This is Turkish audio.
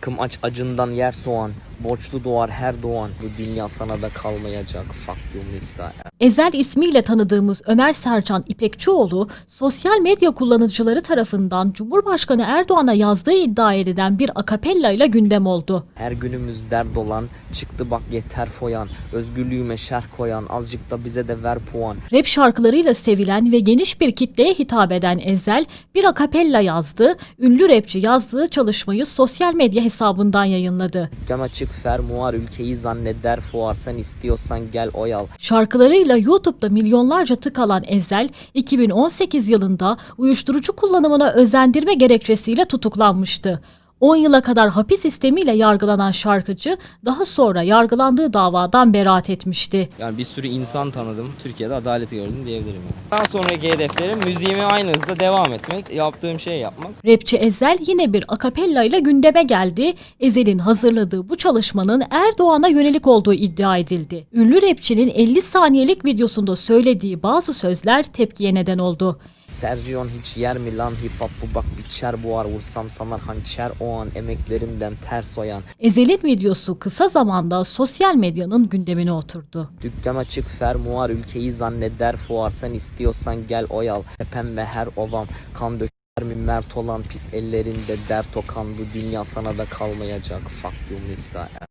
Kım aç acından yer soğan. Borçlu doğar her doğan. Bu dünya sana da kalmayacak. Fuck you mister. Ezel ismiyle tanıdığımız Ömer Sercan İpekçioğlu, sosyal medya kullanıcıları tarafından Cumhurbaşkanı Erdoğan'a yazdığı iddia edilen bir akapella ile gündem oldu. Her günümüz dert olan. Çıktı bak yeter foyan. Özgürlüğüme şerh koyan. Azıcık da bize de ver puan. Rap şarkılarıyla sevilen ve geniş bir kitleye hitap eden Ezel, bir akapella yazdı, ünlü rapçi yazdığı çalışmayı sosyal medya hesabından yayınladı. Dükkan açık fermuar ülkeyi zanneder fuar. Sen istiyorsan gel oyal. Şarkılarıyla YouTube'da milyonlarca tık alan Ezel, 2018 yılında uyuşturucu kullanımına özendirme gerekçesiyle tutuklanmıştı. 10 yıla kadar hapis sistemiyle yargılanan şarkıcı daha sonra yargılandığı davadan beraat etmişti. Yani bir sürü insan tanıdım. Türkiye'de adaleti gördüm diyebilirim. Yani. Daha sonraki hedeflerim müziğime aynı hızda devam etmek. Yaptığım şeyi yapmak. Rapçi Ezel yine bir akapella ile gündeme geldi. Ezel'in hazırladığı bu çalışmanın Erdoğan'a yönelik olduğu iddia edildi. Ünlü rapçinin 50 saniyelik videosunda söylediği bazı sözler tepkiye neden oldu. Sergion hiç yer mi lan hip hop bu bak biçer buhar vursam sanar hançer o an emeklerimden ters oyan. Ezel'in videosu kısa zamanda sosyal medyanın gündemine oturdu. Dükkan açık fermuar ülkeyi zanneder fuar sen istiyorsan gel oyal. Tepem ve her ovam kan döker mi mert olan pis ellerinde dert okan bu dünya sana da kalmayacak. Fuck you mister.